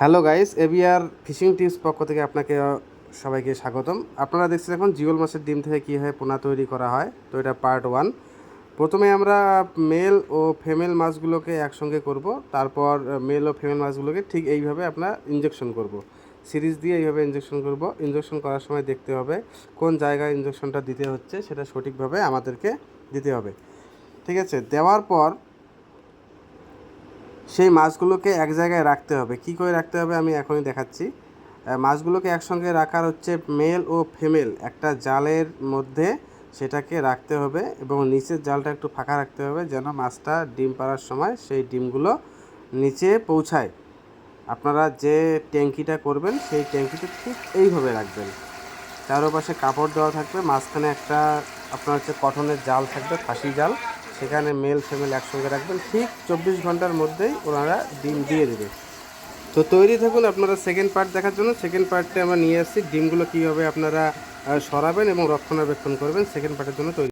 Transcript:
Hello guys, ABR fishing tips পক্ষ থেকে আপনাকে সবাইকে স্বাগতম। আপনারা দেখছেন এখন জিওল মাছের ডিম থেকে কীভাবে পোনা তৈরি করা হয়, তো এটা পার্ট ওয়ান প্রথমে আমরা মেল ও ফিমেল মাছগুলোকে একসঙ্গে করব, তারপর মেল ও ফিমেল মাছগুলোকে ঠিক এইভাবে আপনার ইঞ্জেকশন করব। সিরিজ দিয়ে এইভাবে ইঞ্জেকশন করব। ইঞ্জেকশন করার সময় দেখতে হবে কোন জায়গায় ইঞ্জেকশনটা দিতে হচ্ছে, সেটা সঠিকভাবে আমাদেরকে দিতে হবে। ঠিক আছে, দেওয়ার পর সেই মাছগুলোকে এক জায়গায় রাখতে হবে। কি করে রাখতে হবে আমি এখনই দেখাচ্ছি। মাছগুলোকে একসঙ্গে রাখার হচ্ছে মেল ও ফিমেল একটা জালের মধ্যে সেটাকে রাখতে হবে এবং নিচের জালটা একটু ফাঁকা রাখতে হবে যেন মাছটা ডিম পাড়ার সময় সেই ডিমগুলো নিচে পৌঁছায়। আপনারা যে ট্যাঙ্কিটা করবেন সেই ট্যাঙ্কিটা ঠিক এইভাবে রাখবেন। চারোপাশে কাপড় দেওয়া থাকবে, মাঝখানে একটা আপনার হচ্ছে কটনের জাল থাকবে ফাঁসি জাল। সেখানে মেল ফিমেল একসঙ্গে রাখবেন। ঠিক চব্বিশ ঘণ্টার মধ্যেই ওনারা ডিম দিয়ে দেবে। তো তৈরি থাকুন আপনারা সেকেন্ড পার্ট দেখার জন্য। সেকেন্ড পার্টটা আমরা নিয়ে আসছি। ডিমগুলো কীভাবে আপনারা সরাবেন এবং রক্ষণাবেক্ষণ করবেন। সেকেন্ড পার্টের জন্য তৈরি